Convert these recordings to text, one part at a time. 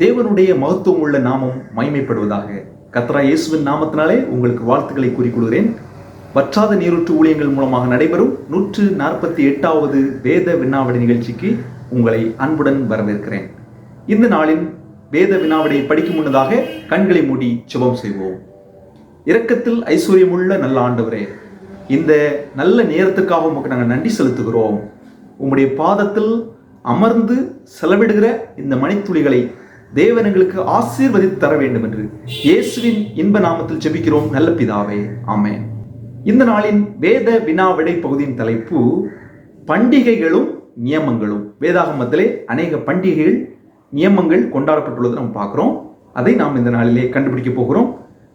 தேவனுடைய மகத்துவம் உள்ள நாமம் மைமைப்படுவதாக கத்ரா இயேசுவின் நாமத்தினாலே உங்களுக்கு வாழ்த்துக்களை கூறிக்கொள்கிறேன் வற்றாத நீரூற்று ஊழியங்கள் மூலமாக நடைபெறும் நூற்று நாற்பத்தி எட்டாவது வேத வினாவடி நிகழ்ச்சிக்கு உங்களை அன்புடன் வரவேற்கிறேன். இந்த நாளின் வேத வினாவடியை படிக்கும் முன்னதாக கண்களை மூடி சுபம் செய்வோம். இரக்கத்தில் ஐஸ்வர்யமுள்ள நல்ல ஆண்டவரே இந்த நல்ல நேரத்துக்காக உமக்கு நாங்கள் நன்றி செலுத்துகிறோம். உம்முடைய பாதத்தில் அமர்ந்து செலவிடுகிற இந்த மணித்துளிகளை தேவன் எங்களுக்கு ஆசீர்வதித்து தர வேண்டும் என்று இயேசுவின் இன்ப நாமத்தில் ஜெபிக்கிறோம். நல்ல பிதாவே ஆமேன். இந்த நாளின் வேத வினா விடை பகுதியின் தலைப்பு பண்டிகைகளும் நியமங்களும். வேதாகமத்திலே அநேக பண்டிகைகள் நியமங்கள் கொண்டாடப்பட்டுள்ளதை நம்ம பார்க்குறோம். அதை நாம் இந்த நாளிலே கண்டுபிடிக்க போகிறோம்.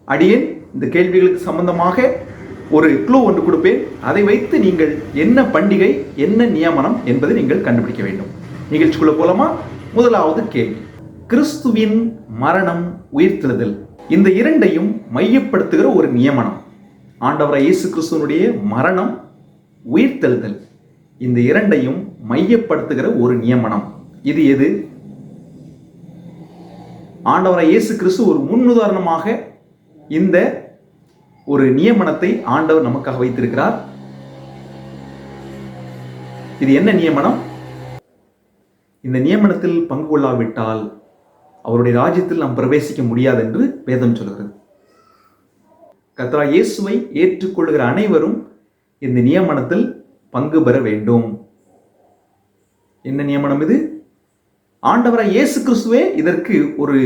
அடியேன் இந்த கேள்விகளுக்கு சம்பந்தமாக ஒரு க்ளூ ஒன்று கொடுப்பேன். அதை வைத்து நீங்கள் என்ன பண்டிகை என்ன நியமனம் என்பதை நீங்கள் கண்டுபிடிக்க வேண்டும். நிகழ்ச்சிக்குள்ள போலமா? முதலாவது கேள்வி. கிறிஸ்துவின் மரணம் உயிர்த்தெழுதல். இந்த இரண்டையும் மையப்படுத்துகிற ஒரு நியமனம். ஆண்டவரை இயேசு கிறிஸ்துவனுடைய மரணம் உயிர்த்தெழுதல். இந்த இரண்டையும் மையப்படுத்துகிற ஒரு நியமனம். இது எது? ஆண்டவரை இயேசு கிறிஸ்து ஒரு முன்னுதாரணமாக இந்த ஒரு நியமனத்தை ஆண்டவர் நமக்காக வைத்திருக்கிறார். இது என்ன நியமனம்? இந்த நியமனத்தில் பங்கு கொள்ளாவிட்டால் அவருடைய ராஜ்யத்தில் நாம் பிரவேசிக்க முடியாது என்று வேதம் சொல்கிறது. கத்ரா இயேசுவை ஏற்றுக்கொள்கிற அனைவரும் இந்த நியமனத்தில் பங்கு பெற வேண்டும். என்ன நியமனம் இது? ஆண்டவராய் இயேசு கிறிஸ்துவே இதற்கு ஒரு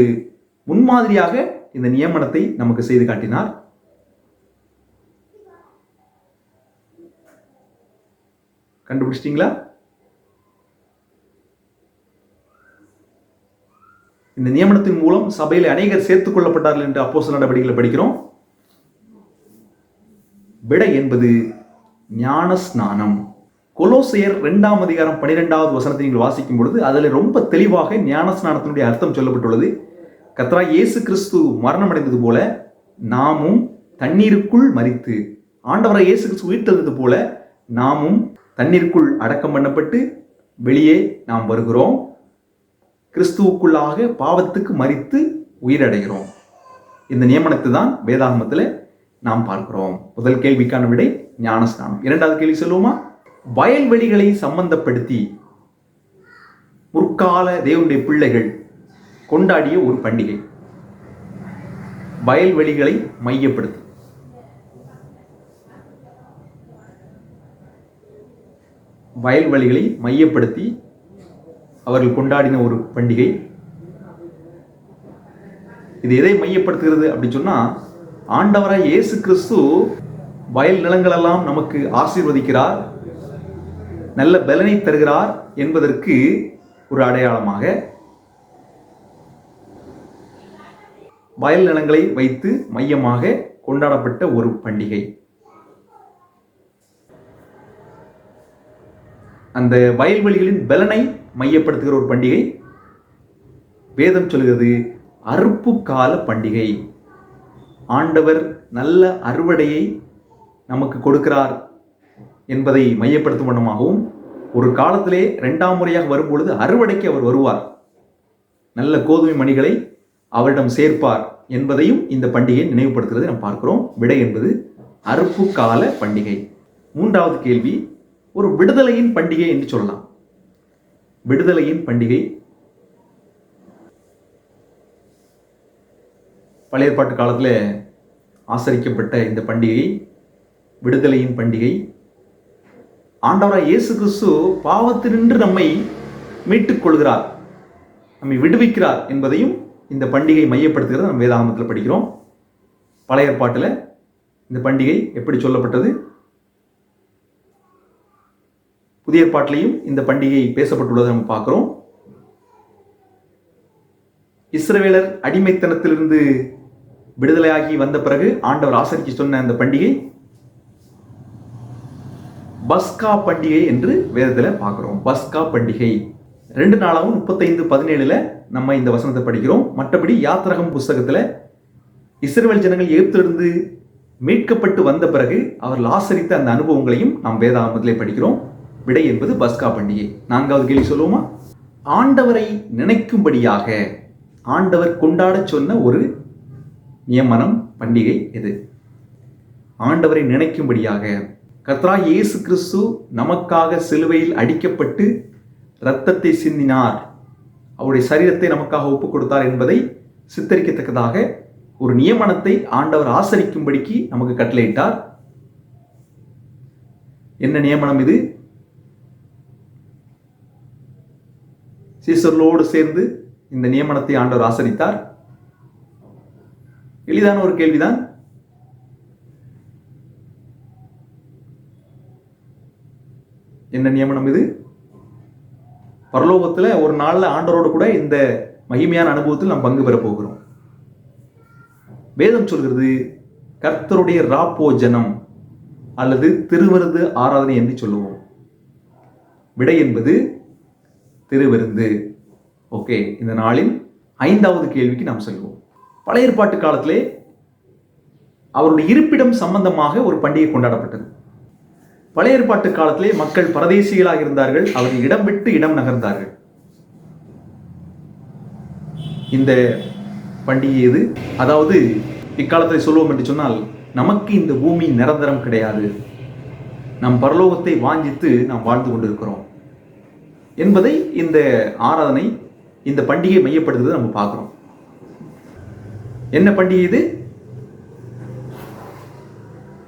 முன்மாதிரியாக இந்த நியமனத்தை நமக்கு செய்து காட்டினார். கண்டுபிடிச்சிட்டீங்களா? இந்த நியமனத்தின் மூலம் சபையில் அநேகர் சேர்த்துக் கொள்ளப்பட்டார்கள் என்று அப்போஸ்தல நடவடிக்கைகளை படிக்கிறோம். விடை என்பது ஞான ஸ்நானம் கொலோசையர் ரெண்டாம் அதிகாரம் பனிரெண்டாவது வசனத்தை நீங்கள் வாசிக்கும் பொழுது அதில் ரொம்ப தெளிவாக ஞான ஸ்நானத்தினுடைய அர்த்தம் சொல்லப்பட்டுள்ளது. கத்ரா இயேசு கிறிஸ்து மரணமடைந்தது போல நாமும் தண்ணீருக்குள் மறித்து ஆண்டவரை இயேசு கிறிஸ்து உயிர்த்தது போல நாமும் தண்ணீருக்குள் அடக்கம் பண்ணப்பட்டு வெளியே நாம் வருகிறோம். கிறிஸ்துவுக்குள்ளாக பாவத்துக்கு மறித்து உயிரடைகிறோம். இந்த நியமனத்தை தான் வேதாகமத்தில் நாம் பார்க்கிறோம். முதல் கேள்விக்கான விடை ஞானஸ்நானம். இரண்டாவது கேள்வி சொல்லுவோமா? வயல்வெளிகளை சம்பந்தப்படுத்தி முற்கால தேவனுடைய பிள்ளைகள் கொண்டாடிய ஒரு பண்டிகை. வயல்வெளிகளை மையப்படுத்தி. வயல்வெளிகளை மையப்படுத்தி அவர்கள் கொண்டாடின ஒரு பண்டிகை. இது எதை மையப்படுத்துகிறது அப்படின்னு சொன்னா ஆண்டவராக இயேசு கிறிஸ்து வயல் நிலங்களெல்லாம் நமக்கு ஆசீர்வதிக்கிறார் நல்ல பலனை தருகிறார் என்பதற்கு ஒரு அடையாளமாக வயல் நிலங்களை வைத்து மையமாக கொண்டாடப்பட்ட ஒரு பண்டிகை. அந்த வயல்வெளிகளின் பலனை மையப்படுத்துகிற ஒரு பண்டிகை. வேதம் சொல்கிறது அறுப்பு கால பண்டிகை. ஆண்டவர் நல்ல அறுவடையை நமக்கு கொடுக்கிறார் என்பதை மையப்படுத்தும் வண்ணமாகவும் ஒரு காலத்திலே ரெண்டாம் முறையாக வரும்பொழுது அறுவடைக்கு அவர் வருவார். நல்ல கோதுமை மணிகளை அவரிடம் சேர்ப்பார் என்பதையும் இந்த பண்டிகை நினைவுபடுத்துகிறது நாம் பார்க்கிறோம். விடை என்பது அறுப்பு கால பண்டிகை. மூன்றாவது கேள்வி ஒரு விடுதலையின் பண்டிகை என்று சொல்லலாம். விடுதலையின் பண்டிகை. பழைய ஏற்பாட்டு காலத்தில் ஆசரிக்கப்பட்ட இந்த பண்டிகை விடுதலையின் பண்டிகை. ஆண்டவராக இயேசு கிறிஸ்து பாவத்தினின்று நம்மை மீட்டுக் கொள்கிறார் நம்மை விடுவிக்கிறார் என்பதையும் இந்த பண்டிகை மையப்படுத்துகிறது. நம்ம வேதாகமத்தில் படிக்கிறோம். பழைய ஏற்பாட்டில் இந்த பண்டிகை எப்படி சொல்லப்பட்டது? புதிய ஏற்பாட்டிலையும் இந்த பண்டிகை பேசப்பட்டுள்ளதை நம்ம பார்க்குறோம். இஸ்ரவேலர் அடிமைத்தனத்திலிருந்து விடுதலையாகி வந்த பிறகு ஆண்டவர் ஆசரிக்க சொன்ன அந்த பண்டிகை பஸ்கா பண்டிகை என்று வேதத்தில் பார்க்குறோம். பஸ்கா பண்டிகை. ரெண்டு நாளாகவும் முப்பத்தைந்து பதினேழில் நம்ம இந்த வசனத்தை படிக்கிறோம். மற்றபடி யாத்திரகம் புஸ்தகத்தில் இஸ்ரேல் ஜனங்கள் எகிப்திலிருந்து மீட்கப்பட்டு வந்த பிறகு அவர்கள் ஆசரித்த அந்த அனுபவங்களையும் நாம் வேதாமத்திலே படிக்கிறோம். விடை என்பது பஸ்கா பண்டிகை. நான்காவது கேள்வி சொல்லுவோமா? ஆண்டவரை நினைக்கும்படியாக ஆண்டவர் கொண்டாடச் சொன்ன ஒரு நியமனம் பண்டிகை எது? ஆண்டவரை நினைக்கும்படியாக கத்ரா இயேசு கிறிஸ்து நமக்காக சிலுவையில் அடிக்கப்பட்டு இரத்தத்தை சிந்தினார். அவருடைய சரீரத்தை நமக்காக ஒப்புக் கொடுத்தார் என்பதை சித்தரிக்கத்தக்கதாக ஒரு நியமனத்தை ஆண்டவர் ஆசரிக்கும்படிக்கு நமக்கு கட்டளையிட்டார். என்ன நியமனம் இது? சீசர்களோடு சேர்ந்து இந்த நியமனத்தை ஆண்டவர் ஆசரித்தார். எளிதான ஒரு கேள்விதான். என்ன நியமனம் இது? பரலோகத்தில் ஒரு நாளில் ஆண்டவரோடு கூட இந்த மகிமையான அனுபவத்தில் நாம் பங்கு பெறப் போகிறோம். வேதம் சொல்கிறது கர்த்தருடைய ராப்போஜனம் அல்லது திருவருது ஆராதனை என்று சொல்லுவோம். விடை என்பது திருவிருந்து. ஓகே இந்த நாளின் ஐந்தாவது கேள்விக்கு நாம் செல்வோம். பழைய ஏற்பாட்டு காலத்திலே அவருடைய இருப்பிடம் சம்பந்தமாக ஒரு பண்டிகை கொண்டாடப்பட்டது. பழைய ஏற்பாட்டு காலத்திலே மக்கள் பரதேசிகளாக இருந்தார்கள் அவர்கள் இடம் விட்டு இடம் நகர்ந்தார்கள். இந்த பண்டிகை எது? அதாவது இக்காலத்தில் சொல்லுவோம் என்று சொன்னால் நமக்கு இந்த பூமி நிரந்தரம் கிடையாது. நம் பரலோகத்தை வாஞ்சித்து நாம் வாழ்ந்து கொண்டிருக்கிறோம். என்பதை இந்த ஆராதனை இந்த பண்டிகை மையப்படுத்துவதை நம்ம பார்க்குறோம். என்ன பண்டிகை இது?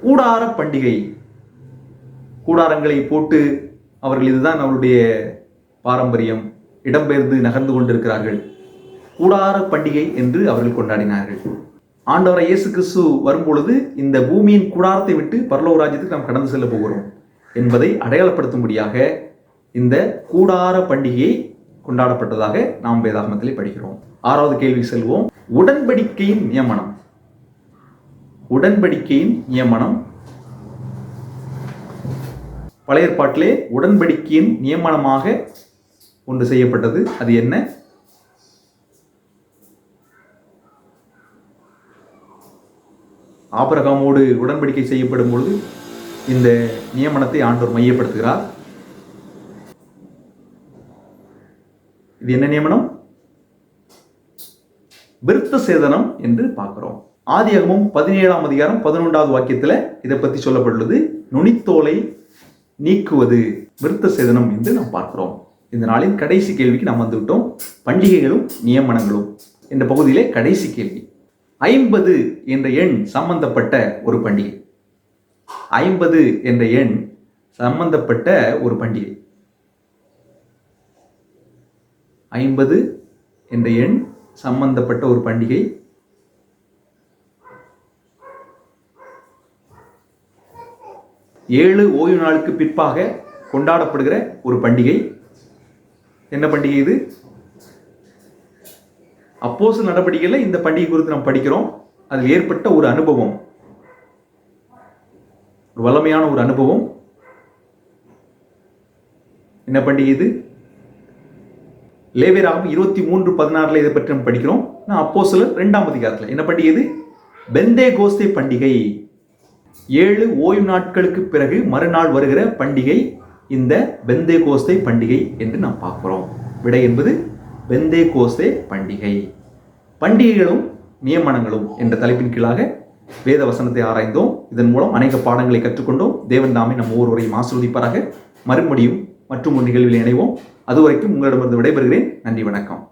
கூடார பண்டிகை. கூடாரங்களை போட்டு அவர்கள் இதுதான் அவருடைய பாரம்பரியம். இடம்பெயர்ந்து நகர்ந்து கொண்டிருக்கிறார்கள். கூடார பண்டிகை என்று அவர்கள் கொண்டாடினார்கள். ஆண்டவரை இயேசு கிறிஸ்து வரும்பொழுது இந்த பூமியின் கூடாரத்தை விட்டு பரலோக ராஜ்யத்துக்கு நாம் கடந்து செல்ல போகிறோம் என்பதை அடையாளப்படுத்தும்படியாக இந்த கூடார பண்டிகையை கொண்டாடப்பட்டதாக நாம் வேதாகமத்திலே படிக்கிறோம். ஆறாவது கேள்வி செல்வோம். உடன்படிக்கையின் நியமனம். உடன்படிக்கையின் நியமனம். பழைய ஏற்பாட்டிலே உடன்படிக்கையின் நியமனமாக ஒன்று செய்யப்பட்டது. அது என்ன? ஆபரகாமோடு உடன்படிக்கை செய்யப்படும் பொழுது இந்த நியமனத்தை ஆண்டோர் மையப்படுத்துகிறார். இது என்ன நியமனம்? விருத்த சேதனம் என்று பார்க்கிறோம். ஆதியாகமும் பதினேழாம் அதிகாரம் பதினொன்றாவது வாக்கியத்தில் இதை பற்றி சொல்லப்பட்டுள்ளது. நுனித்தோலை நீக்குவது விருத்த சேதனம் என்று நாம் பார்க்கிறோம். இந்த நாளின் கடைசி கேள்விக்கு நாம் வந்துவிட்டோம் பண்டிகைகளும் நியமனங்களும். என்ற பகுதியிலே கடைசி கேள்வி. ஐம்பது என்ற எண் சம்பந்தப்பட்ட ஒரு பண்டிகை. ஐம்பது என்ற எண் சம்பந்தப்பட்ட ஒரு பண்டிகை. ஐம்பது என்ற எண் சம்பந்தப்பட்ட ஒரு பண்டிகை. ஏழு ஓய்வு நாளுக்கு பிற்பாக கொண்டாடப்படுகிற ஒரு பண்டிகை. என்ன பண்டிகை இது? அப்போஸ் நடவடிக்கையில் இந்த பண்டிகை குறித்து நாம் படிக்கிறோம். அதில் ஏற்பட்ட ஒரு அனுபவம். ஒரு வல்லமையான ஒரு அனுபவம். என்ன பண்டிகை இது? லேவியராகவும் இருபத்தி மூன்று பதினாறில் இதை பற்றி நம்ம படிக்கிறோம். நான் அப்போ சில ரெண்டாம் அதிகாரத்தில். என்ன பண்டிகை பெந்தே கோஸ்தே பண்டிகை. ஏழு ஓய்வு நாட்களுக்கு பிறகு மறுநாள் வருகிற பண்டிகை. இந்த பெந்தே கோஸ்தே பண்டிகை என்று நாம் பார்க்குறோம். விடை என்பது பெந்தே கோஸ்தே பண்டிகை. பண்டிகைகளும் நியமனங்களும் என்ற தலைப்பின் கீழாக வேத வசனத்தை ஆராய்ந்தோம். இதன் மூலம் அநேக பாடங்களை கற்றுக்கொண்டோம். தேவன் தாமே நம்ம ஒவ்வொருவரையும் ஆசிர்வதிப்பாராக. மறுபடியும் மற்றும் ஒரு நிகழ்வில் இணைவோம். அதுவரைக்கும் உங்களிடமிருந்து விடைபெறுகிறேன். நன்றி வணக்கம்.